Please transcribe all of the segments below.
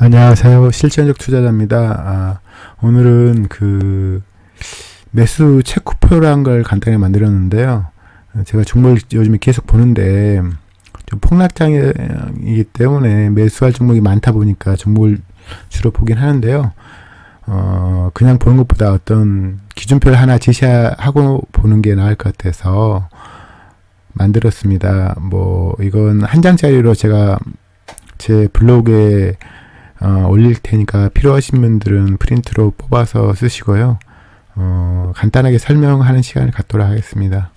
안녕하세요. 실전적 투자자입니다. 아, 오늘은 그 매수 체크표라는 걸 간단히 만들었는데요. 제가 종목을 요즘에 계속 보는데 좀 폭락장이기 때문에 매수할 종목이 많다 보니까 종목을 주로 보긴 하는데요. 어, 그냥 보는 것보다 어떤 기준표를 하나 제시하고 보는 게 나을 것 같아서 만들었습니다. 뭐 이건 한 장짜리로 제가 제 블로그에 어, 올릴 테니까 필요하신 분들은 프린트로 뽑아서 쓰시고요. 어, 간단하게 설명하는 시간을 갖도록 하겠습니다.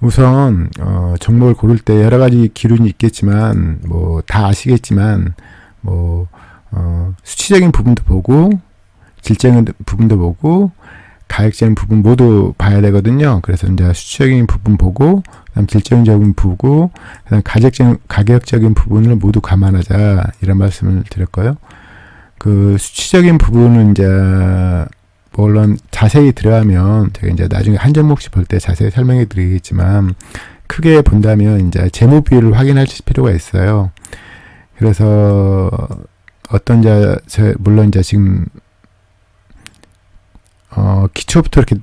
우선 어, 종목을 고를 때 여러 가지 기준이 있겠지만 뭐 다 아시겠지만 뭐 어, 수치적인 부분도 보고 질적인 부분도 보고 가격적인 부분 모두 봐야 되거든요. 그래서 이제 수치적인 부분 보고 그다음 질적인 부분 그다음 가격적인 가격적인 부분을 모두 감안하자 이런 말씀을 드렸고요. 그 수치적인 부분은 이제 물론 자세히 들어가면 제가 이제 나중에 한 종목씩 볼 때 자세히 설명해 드리겠지만 크게 본다면 이제 재무 비율을 확인할 필요가 있어요. 그래서 어떤 자, 저, 물론 이제 지금 어, 기초부터 이렇게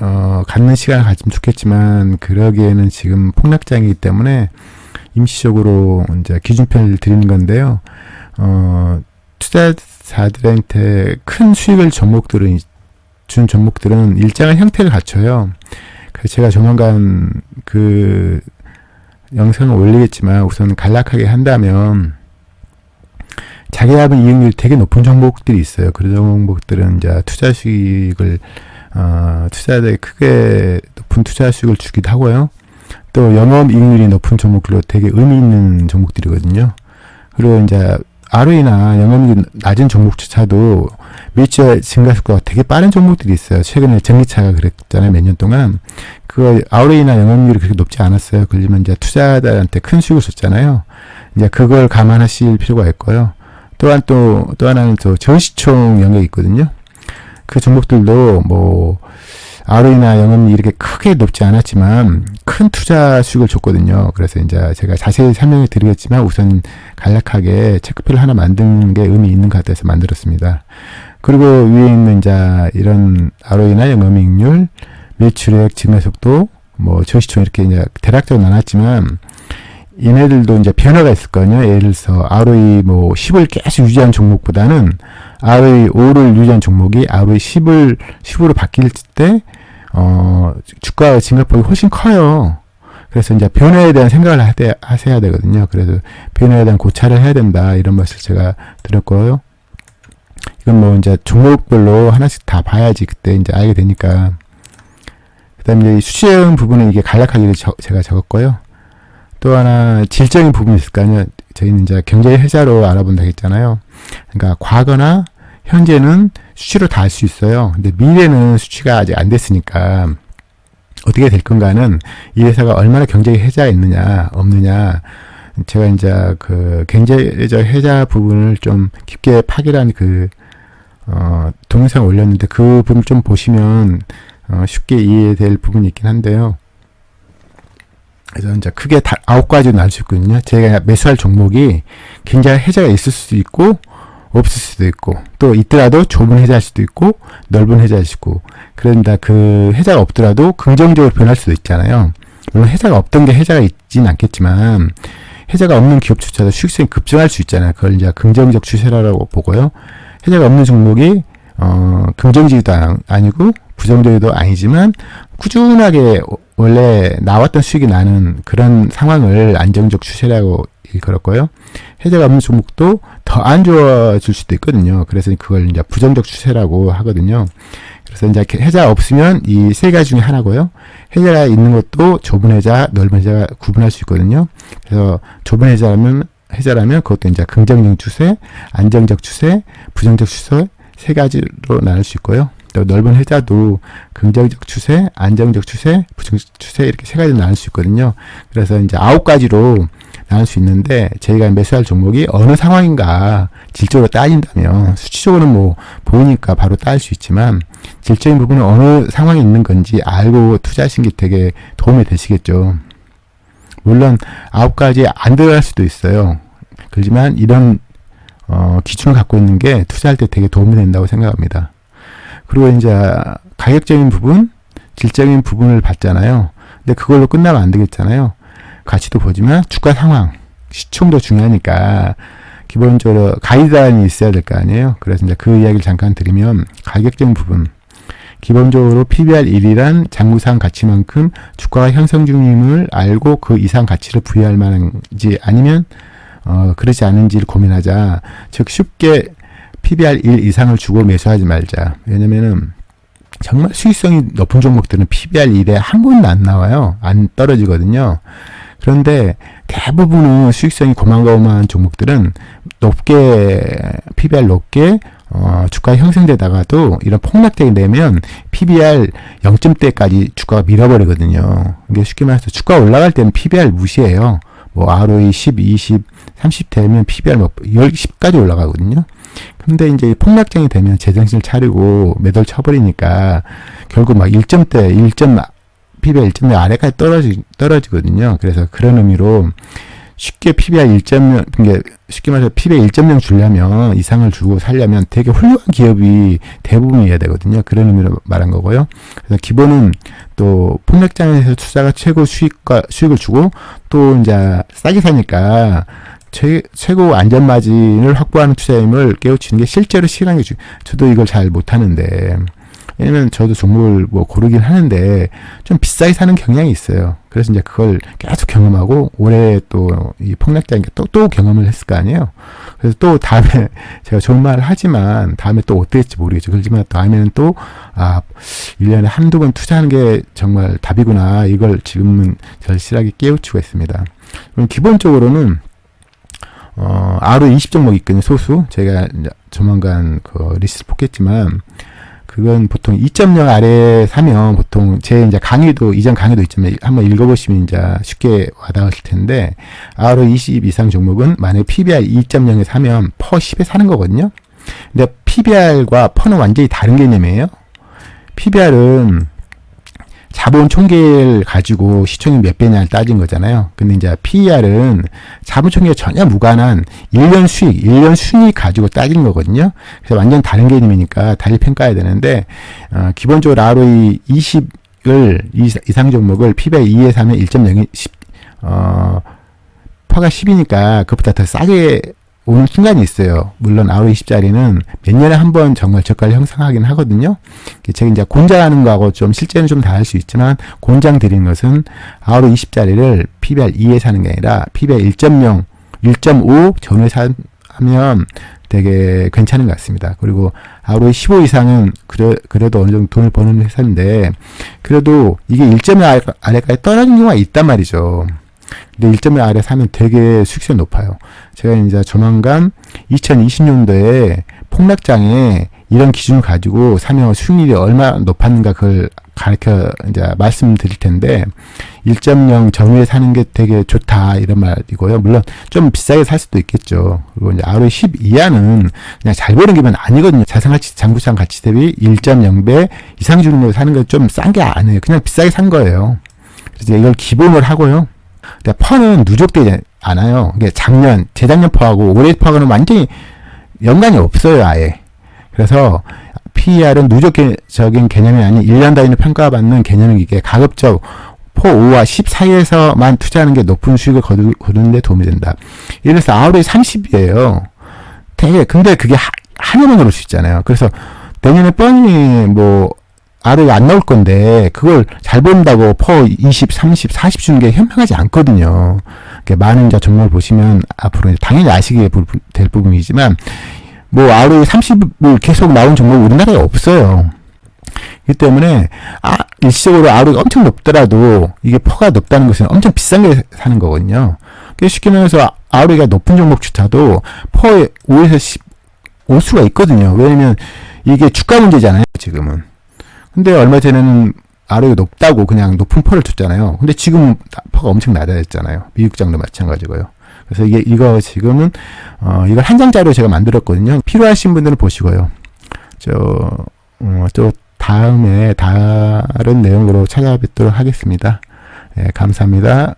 어, 갖는 시간을 가지면 좋겠지만 그러기에는 지금 폭락장이기 때문에 임시적으로 이제 기준편을 드리는 건데요. 어, 투자자들한테 큰 수익을 종목들은 준 종목들은 일정한 형태를 갖춰요. 그래서 제가 조만간 그 영상을 올리겠지만 우선 간략하게 한다면 자기 합은 이익률이 되게 높은 종목들이 있어요. 그런 종목들은 이제 투자 수익을 어, 투자자에 크게 높은 투자 수익을 주기도 하고요. 또 영업 이익률이 높은 종목들로 되게 의미 있는 종목들이거든요. 그리고 이제 ROE나 영업이익 낮은 종목조차도 매출 증가 속도가 되게 빠른 종목들이 있어요. 최근에 전기차가 그랬잖아요. 몇 년 동안. 그 ROE나 영업률이 그렇게 높지 않았어요. 그러면 이제 투자자한테 큰 수익을 줬잖아요. 이제 그걸 감안하실 필요가 있고요. 또한 또, 또 하나는 또 저시총 영역이 있거든요. 그 종목들도 뭐, ROE나 영업이 이렇게 크게 높지 않았지만 큰 투자 수익을 줬거든요. 그래서 이제 제가 자세히 설명해 드리겠지만 우선 간략하게 체크표를 하나 만드는 게 의미 있는 것 같아서 만들었습니다. 그리고 위에 있는 이제 이런 ROE나 영업이익률, 매출액 증가 속도, 뭐 저시총 이렇게 이제 대략적으로 나눴지만 얘네들도 이제 변화가 있을 거 아니에요 예를 들어서 ROE 뭐 10을 계속 유지한 종목보다는 ROE 5를 유지한 종목이 ROE 10을 10으로 바뀔 때 어, 주가 증가폭이 훨씬 커요. 그래서 이제 변화에 대한 생각을 하되, 하셔야 되거든요. 그래서 변화에 대한 고찰을 해야 된다. 이런 것을 제가 드렸고요. 이건 뭐 이제 종목별로 하나씩 다 봐야지 그때 이제 알게 되니까. 그 다음에 이제 수치형 부분은 이게 간략하게 저, 제가 적었고요. 또 하나 질적인 부분이 있을 거 아니에요. 저희는 이제 경제 회자로 알아본다 했잖아요. 그러니까 과거나 현재는 수치로 다 알 수 있어요. 근데 미래는 수치가 아직 안 됐으니까 어떻게 될 건가는 이 회사가 얼마나 경제 회자가 있느냐 없느냐 제가 이제 그 경제적 회자 부분을 좀 깊게 파괴한 그 어, 동영상 올렸는데 그 부분 좀 보시면 어, 쉽게 이해될 부분이 있긴 한데요. 그래서 이제 크게 다 아홉 가지로 나눌 수 있거든요. 제가 매수할 종목이 굉장히 해자가 있을 수도 있고 없을 수도 있고 또 있더라도 좁은 해자일 수도 있고 넓은 해자일 수 있고 그런다 그 해자가 없더라도 긍정적으로 변할 수도 있잖아요. 물론 해자가 없던 게 해자가 있지는 않겠지만 해자가 없는 기업조차도 수익성이 급증할 수 있잖아요. 그걸 이제 긍정적 추세라고 보고요. 해자가 없는 종목이 어 긍정적이도 아니고 부정적이도 아니지만 꾸준하게 원래 나왔던 수익이 나는 그런 상황을 안정적 추세라고 일컬었고요. 해제가 없는 종목도 더 안 좋아질 수도 있거든요. 그래서 그걸 이제 부정적 추세라고 하거든요. 그래서 이제 해자 없으면 이 세 가지 중에 하나고요. 해자가 있는 것도 좁은 해자, 넓은 해자가 구분할 수 있거든요. 그래서 좁은 해자라면 해자라면 그것도 이제 긍정적 추세, 안정적 추세, 부정적 추세 세 가지로 나눌 수 있고요. 또 넓은 해자도 긍정적 추세, 안정적 추세, 부정적 추세 이렇게 세 가지로 나눌 수 있거든요. 그래서 이제 아홉 가지로 나눌 수 있는데 저희가 매수할 종목이 어느 상황인가 질적으로 따진다면 수치적으로는 뭐 보이니까 바로 따질 수 있지만 질적인 부분은 어느 상황에 있는 건지 알고 투자하신 게 되게 도움이 되시겠죠. 물론 아홉 가지 안 들어갈 수도 있어요. 그렇지만 이런 어, 기준을 갖고 있는 게 투자할 때 되게 도움이 된다고 생각합니다. 그리고 이제 가격적인 부분, 질적인 부분을 봤잖아요. 근데 그걸로 끝나면 안 되겠잖아요. 가치도 보지만 주가 상황, 시총도 중요하니까 기본적으로 가이드라인이 있어야 될 거 아니에요. 그래서 이제 그 이야기를 잠깐 드리면 가격적인 부분, 기본적으로 PBR 1이란 장부상 가치만큼 주가가 형성 중임을 알고 그 이상 가치를 부여할 만한지 아니면 어, 그렇지 않은지를 고민하자. 즉 쉽게 PBR 1 이상을 주고 매수하지 말자. 왜냐면은 정말 수익성이 높은 종목들은 PBR 1에 한 번도 안 나와요. 안 떨어지거든요. 그런데 대부분은 수익성이 고만고만한 종목들은 높게 PBR 높게 어, 주가 형성되다가도 이런 폭락되게 되면 PBR 0점대까지 주가가 밀어버리거든요. 이게 쉽게 말해서 주가 올라갈 때는 PBR 무시해요. 뭐 ROE 10, 20, 30 되면 PBR 뭐 10, 10까지 올라가거든요. 근데 이제 폭락장이 되면 제정신을 차리고 매도를 쳐버리니까 결국 막 1점대, 1점, PBR 1점대 아래까지 떨어지, 떨어지거든요. 그래서 그런 의미로 쉽게 PBR 1.0, 그러니까 쉽게 말해서 PBR 1.0 주려면 이상을 주고 살려면 되게 훌륭한 기업이 대부분이어야 되거든요. 그런 의미로 말한 거고요. 그래서 기본은 또 폭락장에서 투자가 최고 수익과 수익을 주고 또 이제 싸게 사니까 최, 최고 안전 마진을 확보하는 투자임을 깨우치는 게 실제로 시간이 게 주, 저도 이걸 잘 못하는데 왜냐면 저도 종목을 뭐 고르긴 하는데 좀 비싸게 사는 경향이 있어요. 그래서 이제 그걸 계속 경험하고 올해 또 이 폭락장이니까 또, 또 경험을 했을 거 아니에요. 그래서 또 다음에 제가 좋은 말을 하지만 다음에 또 어떻게 될지 모르겠죠. 그렇지만 다음에는 또, 아, 1년에 한두 번 투자하는 게 정말 답이구나. 이걸 지금은 절실하게 깨우치고 있습니다. 기본적으로는 어, 하루 20종목 있거든요, 소수. 제가 조만간 그 리스트 뽑겠지만, 그건 보통 2.0 아래 사면 보통 제 이제 강의도, 이전 강의도 있지만 한번 읽어보시면 이제 쉽게 와닿을 텐데, 하루 20 이상 종목은 만약에 PBR 2.0에 사면 퍼 10에 사는 거거든요. 근데 PBR과 퍼는 완전히 다른 개념이에요. PBR은 자본 총계를 가지고 시총이 몇 배냐를 따진 거잖아요. 근데 이제 PER은 자본 총계에 전혀 무관한 1년 수익, 1년 순이익 가지고 따진 거거든요. 그래서 완전 다른 개념이니까 달리 평가해야 되는데, 어, 기본적으로 ROE 20을, 이상 종목을 PBR 2에 사면 1.0이 10, 어, 퍼가 10이니까 그것보다 더 싸게 오는 순간이 있어요. 물론 RO20짜리는 몇 년에 한 번 정말 저가를 형성하긴 하거든요. 제가 이제 공장하는 거하고 좀 실제는 좀 다를 수 있지만 공장 드린 것은 RO20짜리를 PBR 2에 사는 게 아니라 PBR 1.0, 1.5 전후에 사면 되게 괜찮은 것 같습니다. 그리고 ROE 15 이상은 그래, 그래도 어느 정도 돈을 버는 회사인데 그래도 이게 1.1 아래까지 떨어진 경우가 있단 말이죠. 근데 1.1 아래 사면 되게 수익성이 높아요. 제가 이제 조만간 2020년도에 폭락장에 이런 기준을 가지고 사면 수익률이 얼마나 높았는가 그걸 가르쳐 이제 말씀드릴 텐데 1.0 전후에 사는 게 되게 좋다 이런 말이고요. 물론 좀 비싸게 살 수도 있겠죠. 그리고 이제 ROE 10 이하는 그냥 잘 버는 기면 아니거든요. 자산가치 장부상 가치 대비 1.0배 이상 주는 걸 사는 건 좀 싼 게 아니에요. 그냥 비싸게 산 거예요. 그래서 이걸 기본으로 하고요. 근데 퍼는 누적되지 않아요. 이게 작년, 재작년 퍼하고 올해 퍼하고는 완전히 연관이 없어요, 아예. 그래서 PER은 누적적인 개념이 아닌 1년 단위로 평가받는 개념이기에 가급적 포 5와 10 사이에서만 투자하는 게 높은 수익을 거두는 데 도움이 된다. 예를 들어서 아우이 30이에요. 되게, 근데 그게 하, 한 해만 그럴 수 있잖아요. 그래서 내년에 뻔히 뭐 ROE 안 나올 건데 그걸 잘 본다고 퍼 20, 30, 40 주는 게 현명하지 않거든요. 많은 이제 종목을 보시면 앞으로 당연히 아시게 될 부분이지만 뭐 ROE 30을 계속 나온 종목 우리나라에 없어요. 이 때문에 아, 일시적으로 ROE가 엄청 높더라도 이게 퍼가 높다는 것은 엄청 비싼 게 사는 거거든요. 쉽게 말해서 ROE가 높은 종목조차도 퍼 5에서 10올 수가 있거든요. 왜냐면 이게 주가 문제잖아요, 지금은. 근데 얼마 전에는 ROE가 높다고 그냥 높은 퍼를 줬잖아요. 근데 지금 퍼가 엄청 낮아졌잖아요. 미국장도 마찬가지고요. 그래서 이게 이거 지금은 어 이걸 한 장짜리로 제가 만들었거든요. 필요하신 분들은 보시고요. 저 어, 또 다음에 다른 내용으로 찾아뵙도록 하겠습니다. 예, 감사합니다.